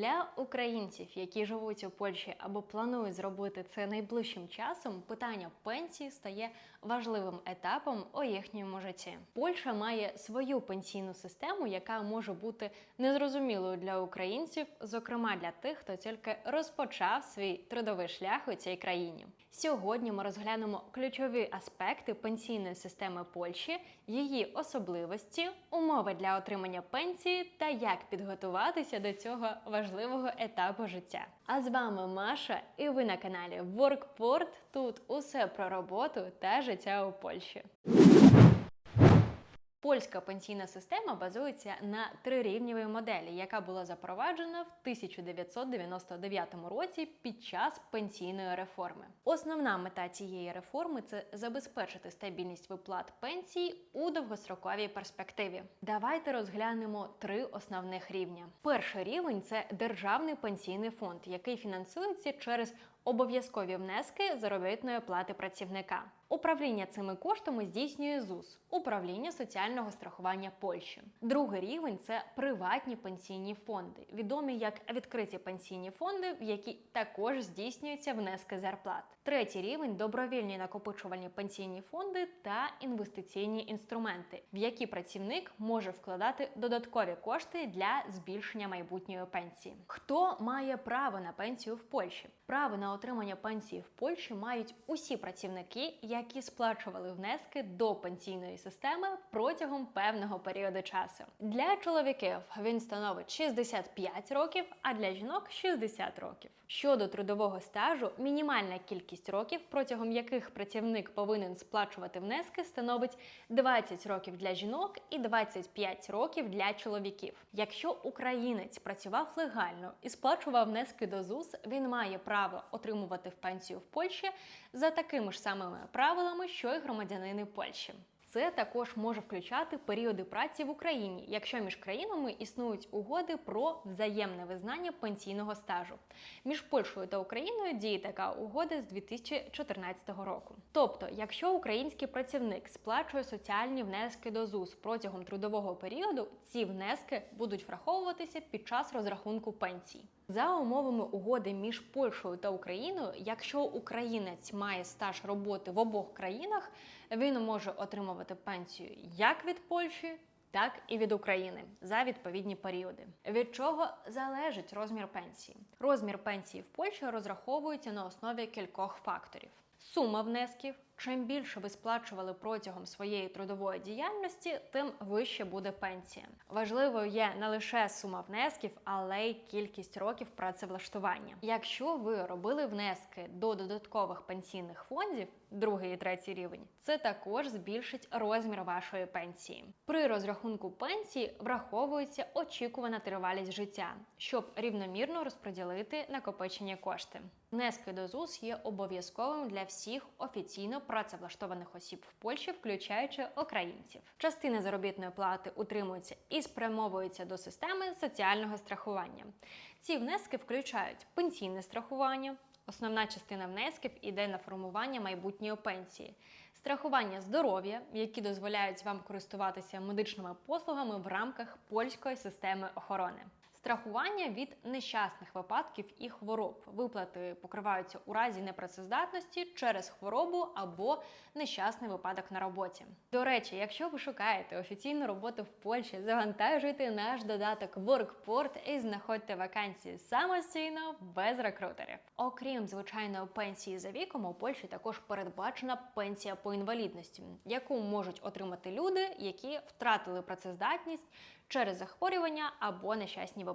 Для українців, які живуть у Польщі або планують зробити це найближчим часом, питання пенсії стає важливим етапом у їхньому житті. Польща має свою пенсійну систему, яка може бути незрозумілою для українців, зокрема для тих, хто тільки розпочав свій трудовий шлях у цій країні. Сьогодні ми розглянемо ключові аспекти пенсійної системи Польщі, її особливості, умови для отримання пенсії та як підготуватися до цього важливого етапу життя. А з вами Маша, і ви на каналі WorkPort. Тут усе про роботу та життя у Польщі. Польська пенсійна система базується на трирівневій моделі, яка була запроваджена в 1999 році під час пенсійної реформи. Основна мета цієї реформи це забезпечити стабільність виплат пенсій у довгостроковій перспективі. Давайте розглянемо три основних рівня. Перший рівень це державний пенсійний фонд, який фінансується через обов'язкові внески заробітної плати працівника. Управління цими коштами здійснює ЗУС управління соціального страхування Польщі. Другий рівень це приватні пенсійні фонди, відомі як відкриті пенсійні фонди, в які також здійснюються внески зарплат. Третій рівень добровільні накопичувальні пенсійні фонди та інвестиційні інструменти, в які працівник може вкладати додаткові кошти для збільшення майбутньої пенсії. Хто має право на пенсію в Польщі? Право на отримання пенсії в Польщі мають усі працівники, які сплачували внески до пенсійної системи протягом певного періоду часу. Для чоловіків він становить 65 років, а для жінок 60 років. Щодо трудового стажу, мінімальна кількість років, протягом яких працівник повинен сплачувати внески, становить 20 років для жінок і 25 років для чоловіків. Якщо українець працював легально і сплачував внески до ЗУС, він має право отримувати в пенсію в Польщі за такими ж самими правилами, що й громадянини Польщі. Це також може включати періоди праці в Україні, якщо між країнами існують угоди про взаємне визнання пенсійного стажу. Між Польщею та Україною діє така угода з 2014 року. Тобто, якщо український працівник сплачує соціальні внески до ЗУС протягом трудового періоду, ці внески будуть враховуватися під час розрахунку пенсій. За умовами угоди між Польщею та Україною, якщо українець має стаж роботи в обох країнах, він може отримувати пенсію як від Польщі, так і від України за відповідні періоди. Від чого залежить розмір пенсії? Розмір пенсії в Польщі розраховується на основі кількох факторів: сума внесків. Чим більше ви сплачували протягом своєї трудової діяльності, тим вище буде пенсія. Важливою є не лише сума внесків, але й кількість років працевлаштування. Якщо ви робили внески до додаткових пенсійних фондів, другий і третій рівень, це також збільшить розмір вашої пенсії. При розрахунку пенсії враховується очікувана тривалість життя, щоб рівномірно розподілити накопичені кошти. Внески до ЗУС є обов'язковим для всіх офіційно працевлаштованих осіб в Польщі, включаючи українців. Частина заробітної плати утримується і спрямовується до системи соціального страхування. Ці внески включають пенсійне страхування. Основна частина внесків іде на формування майбутньої пенсії, страхування здоров'я, які дозволяють вам користуватися медичними послугами в рамках польської системи охорони. Страхування від нещасних випадків і хвороб. Виплати покриваються у разі непрацездатності через хворобу або нещасний випадок на роботі. До речі, якщо ви шукаєте офіційну роботу в Польщі, завантажуйте наш додаток WorkPort і знаходьте вакансії самостійно без рекрутерів. Окрім звичайної пенсії за віком, у Польщі також передбачена пенсія по інвалідності, яку можуть отримати люди, які втратили працездатність через захворювання або нещасні випадки.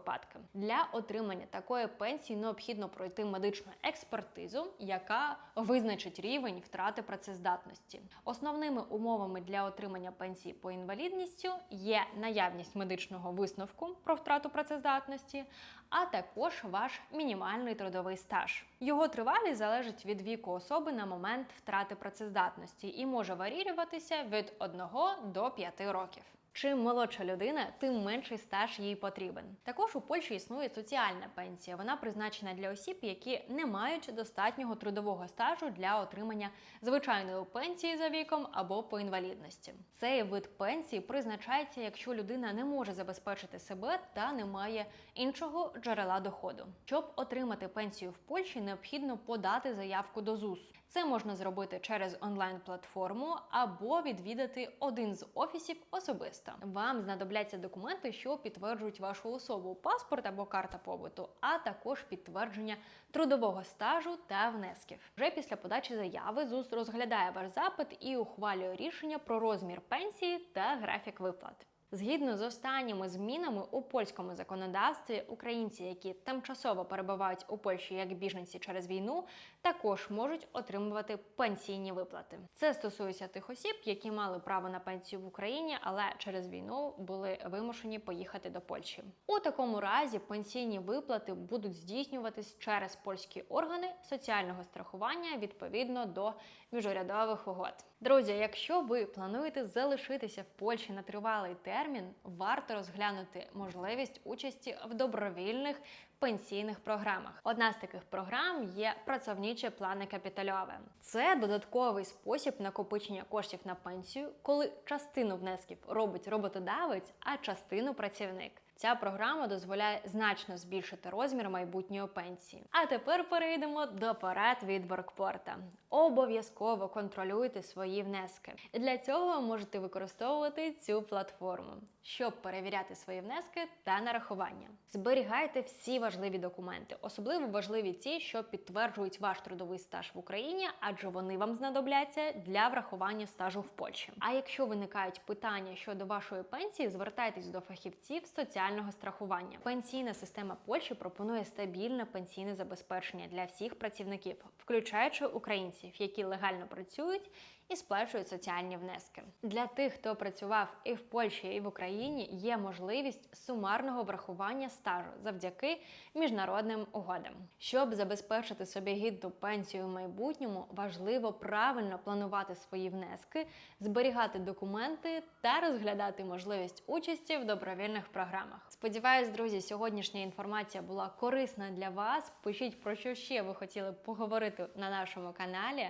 Для отримання такої пенсії необхідно пройти медичну експертизу, яка визначить рівень втрати працездатності. Основними умовами для отримання пенсії по інвалідністю є наявність медичного висновку про втрату працездатності, а також ваш мінімальний трудовий стаж. Його тривалість залежить від віку особи на момент втрати працездатності і може варірюватися від 1 до 5 років. Чим молодша людина, тим менший стаж їй потрібен. Також у Польщі існує соціальна пенсія. Вона призначена для осіб, які не мають достатнього трудового стажу для отримання звичайної пенсії за віком або по інвалідності. Цей вид пенсії призначається, якщо людина не може забезпечити себе та не має іншого джерела доходу. Щоб отримати пенсію в Польщі, необхідно подати заявку до ЗУС. Це можна зробити через онлайн-платформу або відвідати один з офісів особисто. Вам знадобляться документи, що підтверджують вашу особу, паспорт або карта побуту, а також підтвердження трудового стажу та внесків. Вже після подачі заяви ЗУС розглядає ваш запит і ухвалює рішення про розмір пенсії та графік виплат. Згідно з останніми змінами у польському законодавстві, українці, які тимчасово перебувають у Польщі як біженці через війну, також можуть отримувати пенсійні виплати. Це стосується тих осіб, які мали право на пенсію в Україні, але через війну були вимушені поїхати до Польщі. У такому разі пенсійні виплати будуть здійснюватись через польські органи соціального страхування відповідно до міжурядових угод. Друзі, якщо ви плануєте залишитися в Польщі на тривалий термін, варто розглянути можливість участі в добровільних пенсійних програмах. Одна з таких програм є працівниче плани капітальове. Це додатковий спосіб накопичення коштів на пенсію, коли частину внесків робить роботодавець, а частину працівник. Ця програма дозволяє значно збільшити розмір майбутньої пенсії. А тепер перейдемо до порад від Воркпорта. Обов'язково контролюйте свої внески. Для цього можете використовувати цю платформу, щоб перевіряти свої внески та нарахування. Зберігайте всі важливі документи, особливо важливі ті, що підтверджують ваш трудовий стаж в Україні, адже вони вам знадобляться для врахування стажу в Польщі. А якщо виникають питання щодо вашої пенсії, звертайтесь до фахівців соціального страхування. Пенсійна система Польщі пропонує стабільне пенсійне забезпечення для всіх працівників, включаючи українців, які легально працюють і сплачують соціальні внески. Для тих, хто працював і в Польщі, і в Україні, є можливість сумарного врахування стажу завдяки міжнародним угодам. Щоб забезпечити собі гідну пенсію в майбутньому, важливо правильно планувати свої внески, зберігати документи та розглядати можливість участі в добровільних програмах. Сподіваюсь, друзі, сьогоднішня інформація була корисна для вас. Пишіть про що ще ви хотіли поговорити на нашому каналі.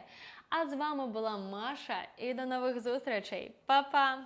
А з вами була Маша і до нових зустрічей. Па-па!